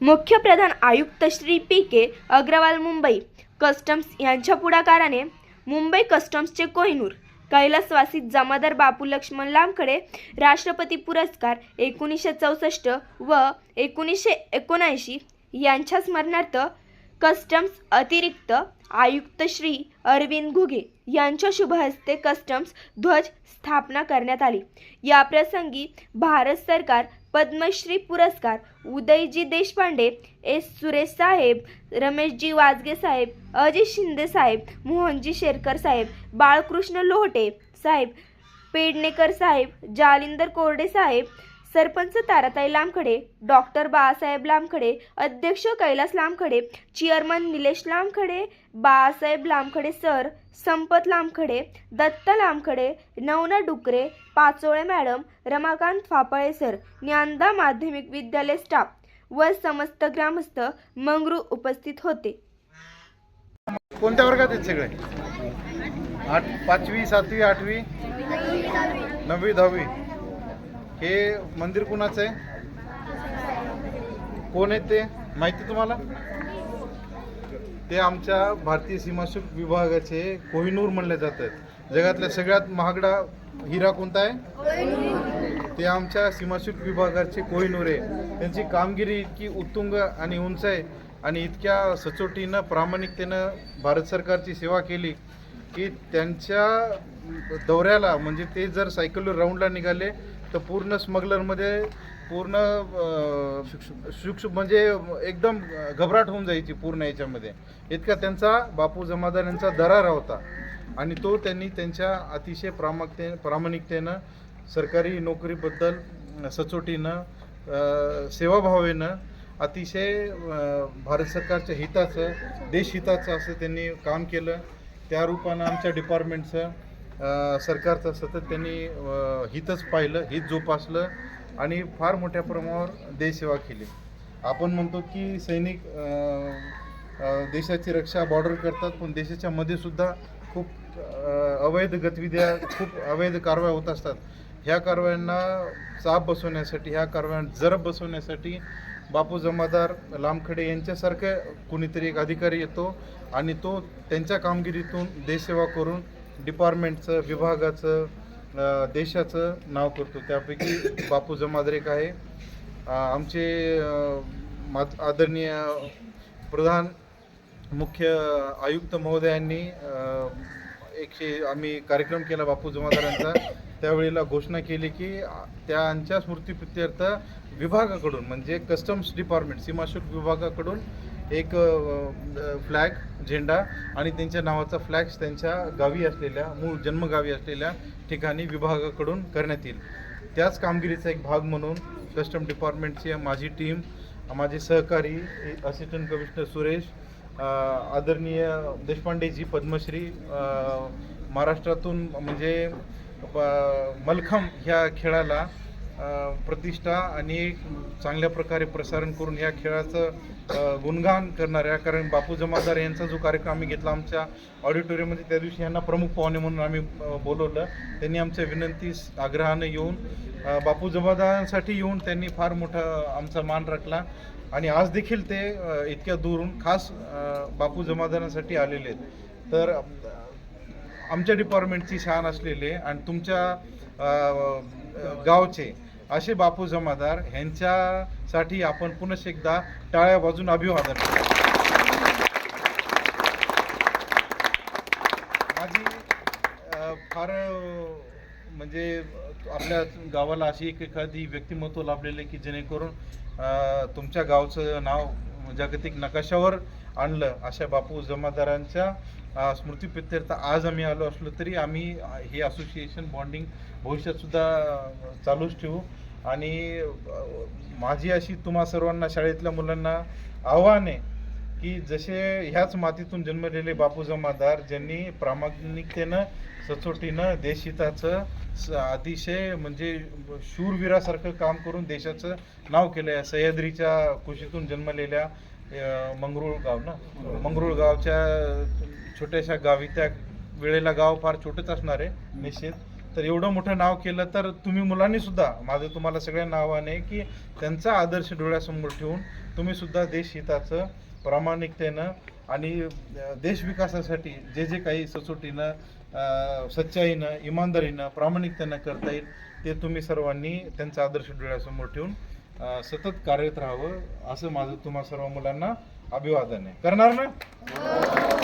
मुख्य प्रधान आयुक्त Shri P K Agarwal Mumbai customs यांच्या पुढाकाराने मुंबई कस्टम्सचे कोहिनूर कैलासवासी जमादार बापू लक्ष्मण लांबकडे राष्ट्रपती पुरस्कार एकोणीसशे चौसष्ट व एकोणीसशे एकोणऐंशी यांच्या स्मरणार्थ कस्टम्स अतिरिक्त आयुक्त श्री अरविंद घुगे यांच्या शुभहस्ते कस्टम्स ध्वज स्थापना करण्यात आली. या प्रसंगी भारत सरकार पद्मश्री पुरस्कार उदयजी देशपांडे एस सुरेश साहेब रमेशजी वाजगे साहेब अजित शिंदे साहेब मोहनजी शेरकर साहेब बाळकृष्ण लोहटे साहेब पेडणेकर साहेब जालिंदर कोरडे साहेब सरपंच ताराताई लामखडे डॉक्टर बाळासाहेब लामखडे अध्यक्ष Kailas Lamkhade chairman Nilesh Lamkhade Balasaheb Lamkhade sir Sampat Lamkhade Datta Lamkhade Navna Dukre Pachole madam Ramakant Phaple sir Dnyanada माध्यमिक विद्यालय स्टाफ व समस्त ग्रामस्थ मंगरू उपस्थित होते. कोणत्या वर्गात आहेत सगळे? आठ पाचवी सातवी आठवी? नववी दहावी. हे मंदिर कुणाचं आहे? कोण आहेत ते? माहिती तुम्हाला? ते आमच्या भारतीय सीमाशुल्क विभागाचे कोहिनूर म्हणले जातात. जगातल्या सगळ्यात महागडा हिरा कोणता आहे? ते आमच्या सीमाशुल्क विभागाचे कोहिनूर आहे. त्यांची कामगिरी इतकी उत्तुंग आणि उंच आहे आणि इतक्या सचोटीनं प्रामाणिकतेनं भारत सरकारची सेवा केली. की त्यांच्या दौऱ्याला म्हणजे ते जर सायकलवर राऊंडला निघाले तर पूर्ण स्मगलरमध्ये पूर्ण अं, शुक्ष म्हणजे एकदम घबराट होऊन जायची पूर्ण याच्यामध्ये. इतका त्यांचा बापू जमादार यांचा दरारा होता. आणि तो त्यांनी त्यांच्या अतिशय प्रामाणिकते प्रामाणिकतेनं सरकारी नोकरीबद्दल सचोटीनं सेवाभावेनं अतिशय भारत सरकारच्या हिताचं देशहिताचं असं त्यांनी काम केलं. त्या रूपानं आमच्या डिपार्टमेंटचं सरकारचं सतत त्यांनी हितच पाहिलं हित जोपासलं आणि फार मोठ्या प्रमाणावर देशसेवा केली. आपण म्हणतो की सैनिक देशाची रक्षा बॉर्डर करतात पण देशाच्या मध्ये सुद्धा खूप अवैध गतिविध्या खूप अवैध कारवाया होत असतात. ह्या कारवायांना चाप बसवण्यासाठी ह्या कारवायांना जरब बसवण्यासाठी बापू जमादार लामखडे यांच्यासारखे कुणीतरी एक अधिकारी येतो आणि तो त्यांच्या कामगिरीतून देशसेवा करून डिपार्टमेंटचं विभागाचं देशाचं नाव करतो. त्यापैकी बापू जमादार एक आहे. आमचे आदरणीय प्रधान मुख्य आयुक्त महोदयांनी एकशे आम्ही कार्यक्रम केला बापू जमादारांचा. त्यावेळेला घोषणा केली की त्यांच्या स्मृतीप्रित्यर्थ विभागाकडून म्हणजे कस्टम्स डिपार्टमेंट सीमाशुल्क विभागाकडून एक फ्लॅग झेंडा आणि त्यांच्या नावाचा फ्लॅग त्यांच्या गावी असलेल्या मूळ जन्मगावी असलेल्या ठिकाणी विभागाकडून करण्यात येईल. त्याच कामगिरीचा एक भाग म्हणून कस्टम डिपार्टमेंटची माझी टीम माझे सहकारी असिस्टंट कमिशनर सुरेश आदरणीय देशपांडेजी पद्मश्री महाराष्ट्रातून म्हणजे मलखम ह्या खेळाला प्रतिष्ठा आणि चांगल्या प्रकारे प्रसारण करून या खेळाचं गुणगान करणाऱ्या कारण बापू जमादार यांचा जो कार्यक्रम आम्ही घेतला आमच्या ऑडिटोरियममध्ये त्या दिवशी यांना प्रमुख पाहुणे म्हणून आम्ही बोलवलं. त्यांनी आमच्या विनंतीस आग्रहानं येऊन बापू जमादारांसाठी येऊन त्यांनी फार मोठा आमचा मान राखला. आणि आज देखील ते इतक्या दूरून खास बापू जमादारांसाठी आलेले आहेत. तर आमच्या डिपार्टमेंटची शान असलेले आणि तुमच्या गावचे असे बापू जमादार ह्यांच्यासाठी आपण पुनश एकदा टाळ्या वाजून अभिवादन माझी फार म्हणजे आपल्या गावाला अशी एक एखादी व्यक्तिमत्व लाभलेले की जेणेकरून तुमच्या गावचं नाव जागतिक नकाशावर आणलं अशा बापू जमादारांच्या स्मृतीप्रित्यर्थ आज आम्ही आलो असलो तरी आम्ही हे असोसिएशन बॉन्डिंग भविष्यात सुद्धा चालूच ठेवू. आणि माझी अशी तुम्हा सर्वांना शाळेतल्या मुलांना आव्हान आहे की जसे ह्याच मातीतून जन्मलेले बापू जमादार ज्यांनी प्रामाणिकतेनं सचोटीनं देशहिताचं स- अतिशय म्हणजे शूरवीरासारखं काम करून देशाचं नाव केलं आहे सह्याद्रीच्या कुशीतून जन्मलेल्या मंगरुळ गाव ना? मंगरुळ गावच्या छोट्याशा गावी त्या वेळेला गाव फार छोटंच असणार आहे निश्चित. तर एवढं मोठं नाव केलं तर तुम्ही मुलांनी सुद्धा माझं तुम्हाला सगळ्यांना आव्हान आहे की त्यांचा आदर्श डोळ्यासमोर ठेवून तुम्ही सुद्धा देशहिताचं प्रामाणिकतेनं आणि देश विकासासाठी जे जे काही सचोटीनं सच्चाईनं इमानदारीनं प्रामाणिकतेनं करता येईल ते तुम्ही सर्वांनी त्यांचा आदर्श डोळ्यासमोर ठेवून सतत कार्यरत राहावं असं माझं तुम्हा सर्व मुलांना अभिवादन आहे. करणार ना?